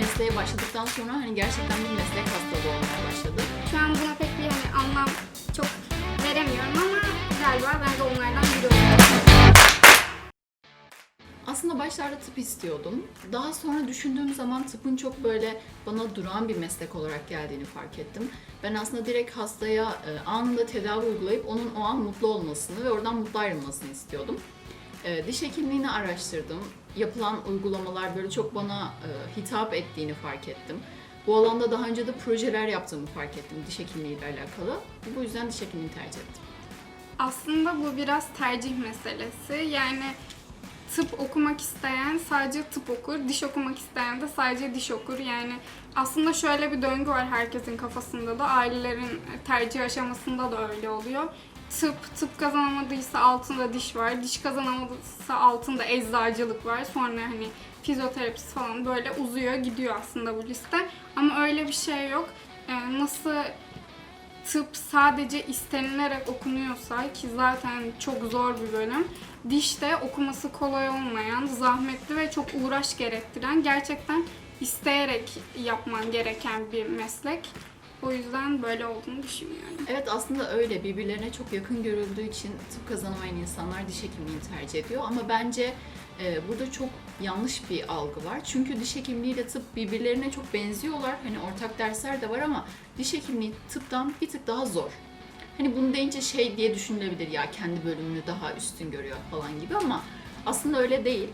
mesleğe başladıktan sonra hani gerçekten bir meslek hastalığı olmaya başladı. Şu an buna pek bir hani anlam çok veremiyorum ama galiba ben de onlardan biri olacağım. Aslında başlarda tıp istiyordum. Daha sonra düşündüğüm zaman tıpın çok böyle bana duran bir meslek olarak geldiğini fark ettim. Ben aslında direkt hastaya e, anında tedavi uygulayıp onun o an mutlu olmasını ve oradan mutlu ayrılmasını istiyordum. E, diş hekimliğini araştırdım. Yapılan uygulamalar böyle çok bana e, hitap ettiğini fark ettim. Bu alanda daha önce de projeler yaptığımı fark ettim diş hekimliği ile alakalı. Bu yüzden diş hekimliğini tercih ettim. Aslında bu biraz tercih meselesi. Yani tıp okumak isteyen sadece tıp okur, diş okumak isteyen de sadece diş okur. Yani aslında şöyle bir döngü var herkesin kafasında da, ailelerin tercih aşamasında da öyle oluyor. Tıp, tıp kazanamadıysa altında diş var, diş kazanamadıysa altında eczacılık var. Sonra hani fizyoterapist falan böyle uzuyor gidiyor aslında bu liste. Ama öyle bir şey yok. Ee, nasıl tıp sadece istenilerek okunuyorsa ki zaten çok zor bir bölüm. Diş de okuması kolay olmayan, zahmetli ve çok uğraş gerektiren, gerçekten isteyerek yapman gereken bir meslek. O yüzden böyle olduğunu düşünüyorum. Evet aslında öyle. Birbirlerine çok yakın görüldüğü için tıp kazanamayan insanlar diş hekimliğini tercih ediyor. Ama bence e, burada çok yanlış bir algı var. Çünkü diş hekimliği ile tıp birbirlerine çok benziyorlar. Hani ortak dersler de var ama diş hekimliği tıptan bir tık daha zor. Hani bunu deyince şey diye düşünülebilir ya kendi bölümünü daha üstün görüyor falan gibi ama aslında öyle değil.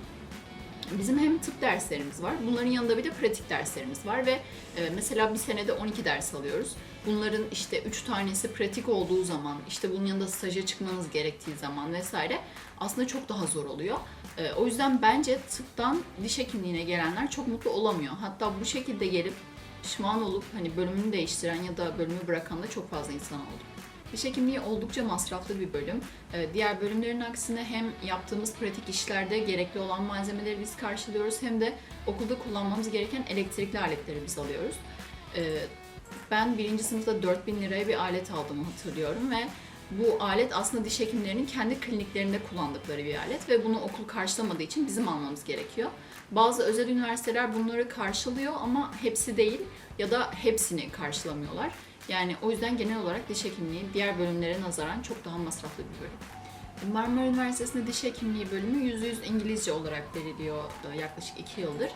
Bizim hem tıp derslerimiz var, bunların yanında bir de pratik derslerimiz var ve e, mesela bir senede 12 ders alıyoruz. Bunların işte 3 tanesi pratik olduğu zaman, işte bunun yanında staja çıkmanız gerektiği zaman vesaire aslında çok daha zor oluyor. E, o yüzden bence tıptan diş hekimliğine gelenler çok mutlu olamıyor. Hatta bu şekilde gelip pişman olup hani bölümünü değiştiren ya da bölümü bırakan da çok fazla insan oldu. Diş hekimliği oldukça masraflı bir bölüm. Ee, Diğer bölümlerin aksine hem yaptığımız pratik işlerde gerekli olan malzemeleri biz karşılıyoruz hem de okulda kullanmamız gereken elektrikli aletleri biz alıyoruz. Ee, Ben birinci sınıfta 4000 liraya bir alet aldığımı hatırlıyorum ve bu alet aslında diş hekimlerinin kendi kliniklerinde kullandıkları bir alet ve bunu okul karşılamadığı için bizim almamız gerekiyor. Bazı özel üniversiteler bunları karşılıyor ama hepsi değil ya da hepsini karşılamıyorlar. Yani o yüzden genel olarak diş hekimliği diğer bölümlere nazaran çok daha masraflı bir bölüm. Marmara Üniversitesi'nde diş hekimliği bölümü %100 İngilizce olarak veriliyor yaklaşık 2 yıldır.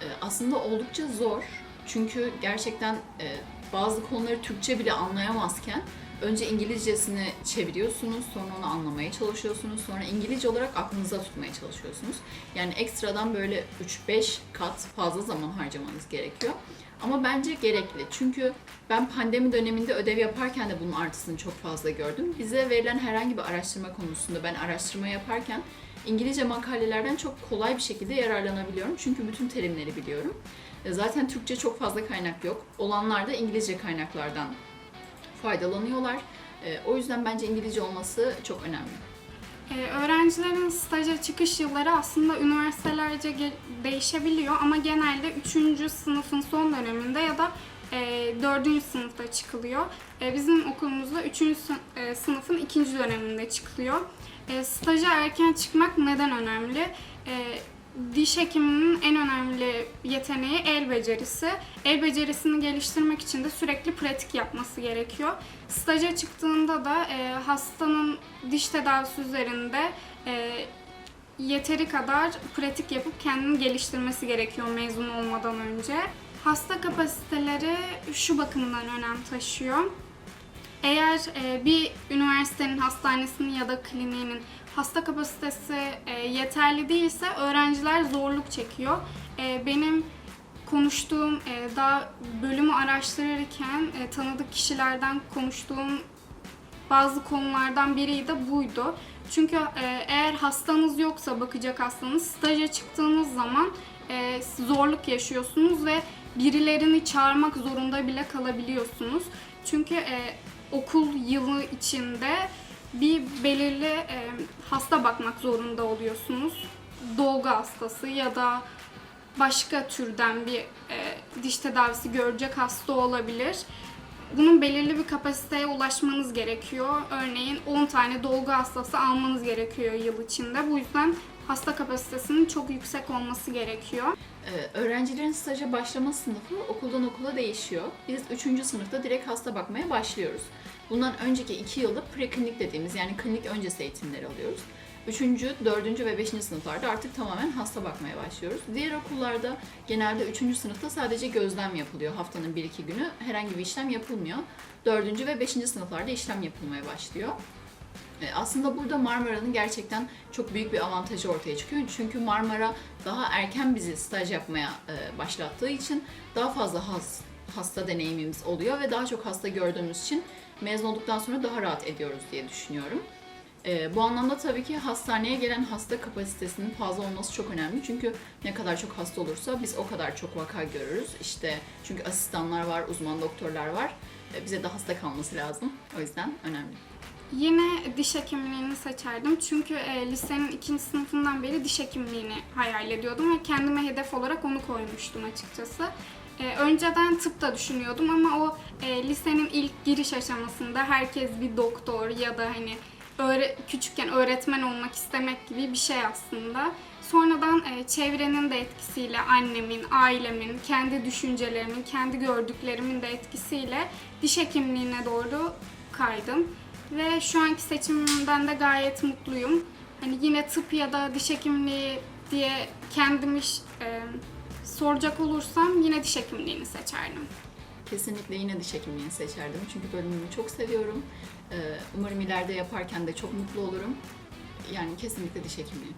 E, Aslında oldukça zor çünkü gerçekten e, bazı konuları Türkçe bile anlayamazken önce İngilizcesini çeviriyorsunuz, sonra onu anlamaya çalışıyorsunuz, sonra İngilizce olarak aklınıza tutmaya çalışıyorsunuz. Yani ekstradan böyle 3-5 kat fazla zaman harcamanız gerekiyor. Ama bence gerekli. Çünkü ben pandemi döneminde ödev yaparken de bunun artısını çok fazla gördüm. Bize verilen herhangi bir araştırma konusunda ben araştırma yaparken İngilizce makalelerden çok kolay bir şekilde yararlanabiliyorum. Çünkü bütün terimleri biliyorum. E, Zaten Türkçe çok fazla kaynak yok. Olanlar da İngilizce kaynaklardan faydalanıyorlar. E, O yüzden bence İngilizce olması çok önemli. Ee, öğrencilerin staja çıkış yılları aslında üniversitelerce değişebiliyor ama genelde 3. sınıfın son döneminde ya da e, 4. sınıfta çıkılıyor. E, bizim okulumuzda 3. sınıfın 2. döneminde çıkılıyor. E, staja erken çıkmak neden önemli? E, diş hekiminin en önemli yeteneği el becerisi. El becerisini geliştirmek için de sürekli pratik yapması gerekiyor. Staja çıktığında da e, hastanın diş tedavisi üzerinde e, yeteri kadar pratik yapıp kendini geliştirmesi gerekiyor mezun olmadan önce. Hasta kapasiteleri şu bakımdan önem taşıyor. Eğer e, bir üniversitenin hastanesinin ya da kliniğinin hasta kapasitesi e, yeterli değilse öğrenciler zorluk çekiyor. E, benim konuştuğum, e, daha bölümü araştırırken e, tanıdık kişilerden konuştuğum bazı konulardan biri de buydu. Çünkü e, eğer hastanız yoksa bakacak hastanız staja çıktığınız zaman e, zorluk yaşıyorsunuz ve birilerini çağırmak zorunda bile kalabiliyorsunuz. Çünkü e, okul yılı içinde bir belirli e, hasta bakmak zorunda oluyorsunuz. Dolgu hastası ya da başka türden bir e, diş tedavisi görecek hasta olabilir. Bunun belirli bir kapasiteye ulaşmanız gerekiyor. Örneğin 10 tane dolgu hastası almanız gerekiyor yıl içinde. Bu yüzden hasta kapasitesinin çok yüksek olması gerekiyor. Ee, öğrencilerin staja başlama sınıfı okuldan okula değişiyor. Biz 3. sınıfta direkt hasta bakmaya başlıyoruz. Bundan önceki 2 yılda preklinik dediğimiz yani klinik öncesi eğitimleri alıyoruz. 3. 4. ve 5. sınıflarda artık tamamen hasta bakmaya başlıyoruz. Diğer okullarda genelde 3. sınıfta sadece gözlem yapılıyor haftanın 1-2 günü. Herhangi bir işlem yapılmıyor. 4. ve 5. sınıflarda işlem yapılmaya başlıyor. E, Aslında burada Marmara'nın gerçekten çok büyük bir avantajı ortaya çıkıyor. Çünkü Marmara daha erken bizi staj yapmaya e, başlattığı için daha fazla has- hasta deneyimimiz oluyor ve daha çok hasta gördüğümüz için mezun olduktan sonra daha rahat ediyoruz diye düşünüyorum. E, bu anlamda tabii ki hastaneye gelen hasta kapasitesinin fazla olması çok önemli. Çünkü ne kadar çok hasta olursa biz o kadar çok vaka görürüz. İşte çünkü asistanlar var, uzman doktorlar var. Bize de hasta kalması lazım. O yüzden önemli. Yine diş hekimliğini seçerdim çünkü e, lisenin ikinci sınıfından beri diş hekimliğini hayal ediyordum ve kendime hedef olarak onu koymuştum açıkçası. E, önceden tıp da düşünüyordum ama o e, lisenin ilk giriş aşamasında herkes bir doktor ya da hani öğre- küçükken öğretmen olmak istemek gibi bir şey aslında. Sonradan e, çevrenin de etkisiyle, annemin, ailemin, kendi düşüncelerimin, kendi gördüklerimin de etkisiyle diş hekimliğine doğru kaydım. Ve şu anki seçimimden de gayet mutluyum. Hani yine tıp ya da diş hekimliği diye kendimi e, soracak olursam yine diş hekimliğini seçerdim. Kesinlikle yine diş hekimliğini seçerdim. Çünkü bölümümü çok seviyorum. Ee, Umarım ileride yaparken de çok mutlu olurum. Yani kesinlikle diş hekimliği.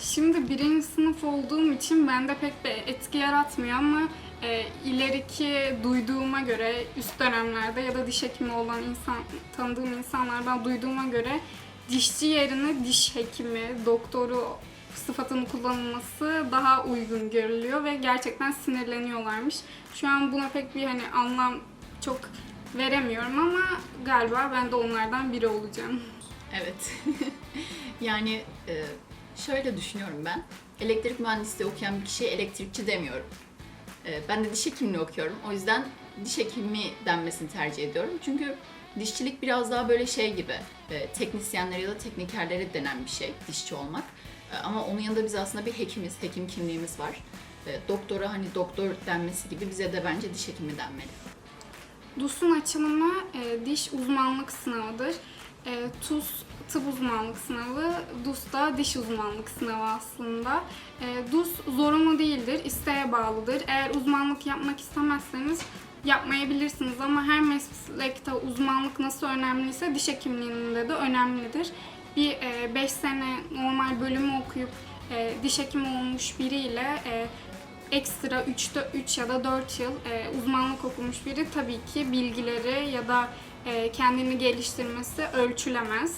Şimdi birinci sınıf olduğum için bende pek bir etki yaratmıyor ama e, ileriki duyduğuma göre üst dönemlerde ya da diş hekimi olan insan tanıdığım insanlardan duyduğuma göre dişçi yerine diş hekimi, doktoru sıfatının kullanılması daha uygun görülüyor ve gerçekten sinirleniyorlarmış. Şu an buna pek bir hani anlam çok veremiyorum ama galiba ben de onlardan biri olacağım. Evet. yani e, şöyle düşünüyorum ben. Elektrik mühendisliği okuyan bir kişiye elektrikçi demiyorum. E, Ben de diş hekimliği okuyorum. O yüzden diş hekimi denmesini tercih ediyorum. Çünkü dişçilik biraz daha böyle şey gibi. e, Teknisyenlere ya da teknikerlere denen bir şey dişçi olmak. E, Ama onun yanında biz aslında bir hekimiz, hekim kimliğimiz var. E, Doktora hani doktor denmesi gibi bize de bence diş hekimi denmeli. DUS'un açılımı diş uzmanlık sınavıdır. E, TUS tıp uzmanlık sınavı, DUS da diş uzmanlık sınavı aslında. E, DUS zorunlu değildir, isteğe bağlıdır. Eğer uzmanlık yapmak istemezseniz yapmayabilirsiniz ama her meslekte uzmanlık nasıl önemliyse diş hekimliğinde de önemlidir. Bir 5 sene normal bölümü okuyup e, diş hekimi olmuş biriyle e, ekstra 3, 3 ya da 4 yıl e, uzmanlık okumuş biri tabii ki bilgileri ya da e, kendini geliştirmesi ölçülemez.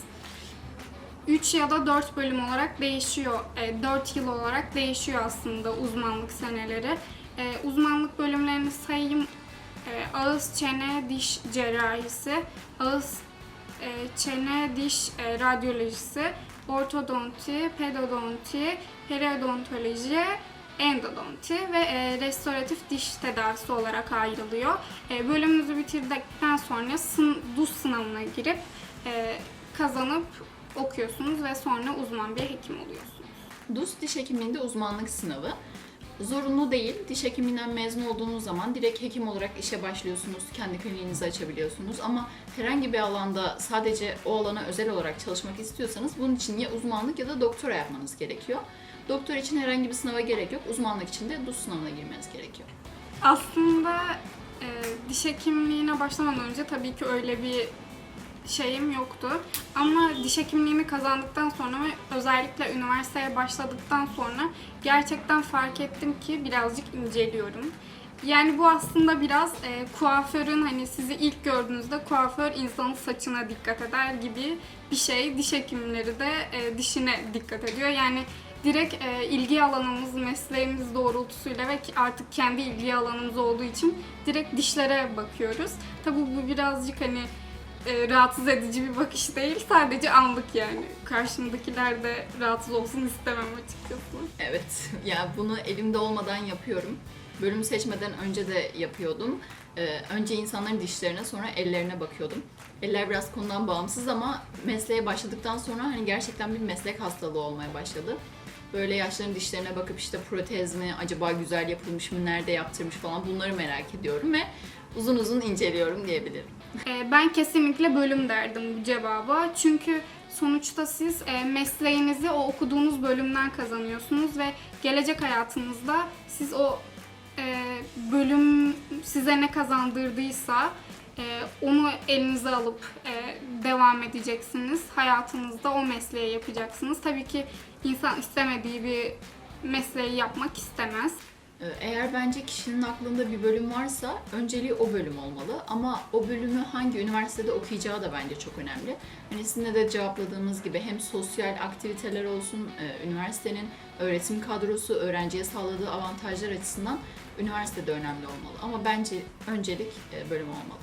3 ya da 4 bölüm olarak değişiyor. E, 4 yıl olarak değişiyor aslında uzmanlık seneleri. E, uzmanlık bölümlerini sayayım. E, ağız, çene, diş cerrahisi, ağız, e, çene, diş e, radyolojisi, ortodonti, pedodonti, periodontoloji, endodonti ve e, restoratif diş tedavisi olarak ayrılıyor. E, bölümünüzü bitirdikten sonra sın, DUS sınavına girip e, kazanıp okuyorsunuz ve sonra uzman bir hekim oluyorsunuz. DUS diş hekimliğinde uzmanlık sınavı. Zorunlu değil. Diş hekiminden mezun olduğunuz zaman direkt hekim olarak işe başlıyorsunuz. Kendi kliniğinizi açabiliyorsunuz. Ama herhangi bir alanda sadece o alana özel olarak çalışmak istiyorsanız bunun için ya uzmanlık ya da doktora yapmanız gerekiyor. Doktor için herhangi bir sınava gerek yok. Uzmanlık için de DUS sınavına girmeniz gerekiyor. Aslında e, diş hekimliğine başlamadan önce tabii ki öyle bir şeyim yoktu. Ama diş hekimliğini kazandıktan sonra ve özellikle üniversiteye başladıktan sonra gerçekten fark ettim ki birazcık inceliyorum. Yani bu aslında biraz e, kuaförün hani sizi ilk gördüğünüzde kuaför insanın saçına dikkat eder gibi bir şey. Diş hekimleri de e, dişine dikkat ediyor. Yani direkt e, ilgi alanımız, mesleğimiz doğrultusuyla ve artık kendi ilgi alanımız olduğu için direkt dişlere bakıyoruz. Tabi bu birazcık hani e, rahatsız edici bir bakış değil. Sadece anlık yani. Karşımdakiler de rahatsız olsun istemem açıkçası. Evet, ya bunu elimde olmadan yapıyorum. Bölüm seçmeden önce de yapıyordum. Ee, önce insanların dişlerine sonra ellerine bakıyordum. Eller biraz konudan bağımsız ama mesleğe başladıktan sonra hani gerçekten bir meslek hastalığı olmaya başladı. böyle yaşların dişlerine bakıp işte protez mi, acaba güzel yapılmış mı, nerede yaptırmış falan bunları merak ediyorum ve uzun uzun inceliyorum diyebilirim. Ee, Ben kesinlikle bölüm derdim bu cevaba. Çünkü sonuçta siz e, mesleğinizi o okuduğunuz bölümden kazanıyorsunuz ve gelecek hayatınızda siz o e, bölüm size ne kazandırdıysa e, onu elinize alıp devam edeceksiniz. Hayatınızda o mesleği yapacaksınız. Tabii ki insan istemediği bir mesleği yapmak istemez. Ee, Eğer bence kişinin aklında bir bölüm varsa önceliği o bölüm olmalı ama o bölümü hangi üniversitede okuyacağı da bence çok önemli. Hani sizin de cevapladığınız gibi hem sosyal aktiviteler olsun, e, üniversitenin öğretim kadrosu, öğrenciye sağladığı avantajlar açısından üniversitede önemli olmalı. Ama bence öncelik e, bölüm olmalı.